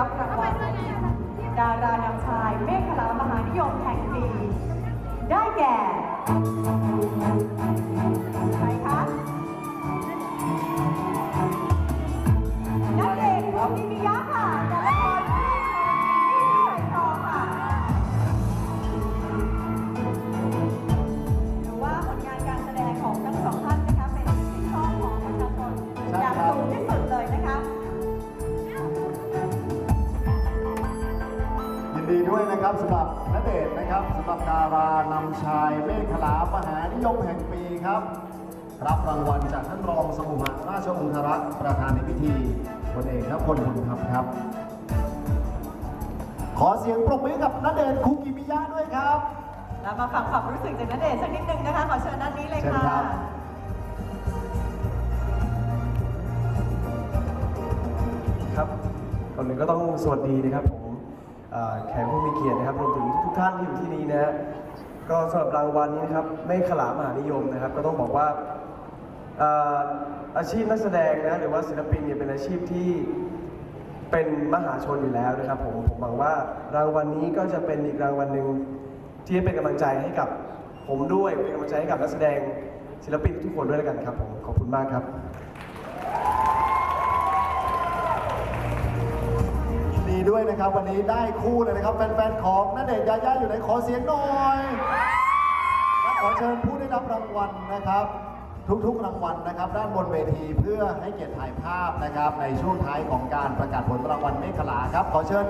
รับรางวัลดารานำชายเมฆขลามหานิยมแห่งปี ได้แก่ใครคะนักเอกวงดิมิยะค่ะจากละครเรื่องที่ใส่ทอค่ะหรือว่าผลงานการแสดงของทั้งสองท่านนะคะเป็นที่ชื่นชอบของประชาชนอย่างสูงที่สุดเลยนะคะ ดีด้วยนะครับสำหรับณเดชน์นะครับสำหรับดารานำชายเมฆขลามหานิยมแห่งปีครับ รับรางวัลจากท่านรองสมุหราชองครักษ์ประธานในพิธีพลเอกนพลบุญธรรมครับ ขอเสียงปรบมือกับณเดชน์คุกิมิยะด้วยครับเรามาฟังความรู้สึกจากนัเดชน์สักนิดนึงนะคะขอเชิญด้านนี้เลยเชิญค่ะครับครับก่อนอื่นก็ต้องสวัสดีนะครับผมเอ่อ แขกผู้มีเกียรตินะครับรวมถึงทุกท่านที่อยู่ที่นี้นะฮะก็สำหรับรางวัลนี้นะครับไม่ขลามหานิยมนะครับ ก็ต้องบอกว่าอาชีพนักแสดงนะหรือว่าศิลปินเนี่ยเป็นอาชีพที่เป็นมหาชนอยู่แล้วนะครับผมผมหวังว่ารางวัลนี้ก็จะเป็นอีกรางวัลหนึ่งที่เป็นกำลังใจให้กับผมด้วยเป็นกำลังใจให้กับนักแสดงศิลปินทุกคนด้วยแล้วกันครับผมขอบคุณมากครับ ดีด้วยนะครับ วันนี้ได้คู่เลยนะครับ แฟนๆของนันเดชน์ยายาอยู่ไหนขอเสียงหน่อยและขอเชิญผู้ได้รับรางวัลนะครับ ทุกๆรางวัลนะครับ ด้านบนเวทีเพื่อให้เกียรติถ่ายภาพนะครับ ในช่วงท้ายของการประกาศผลรางวัลเมฆขลาครับขอเชิญ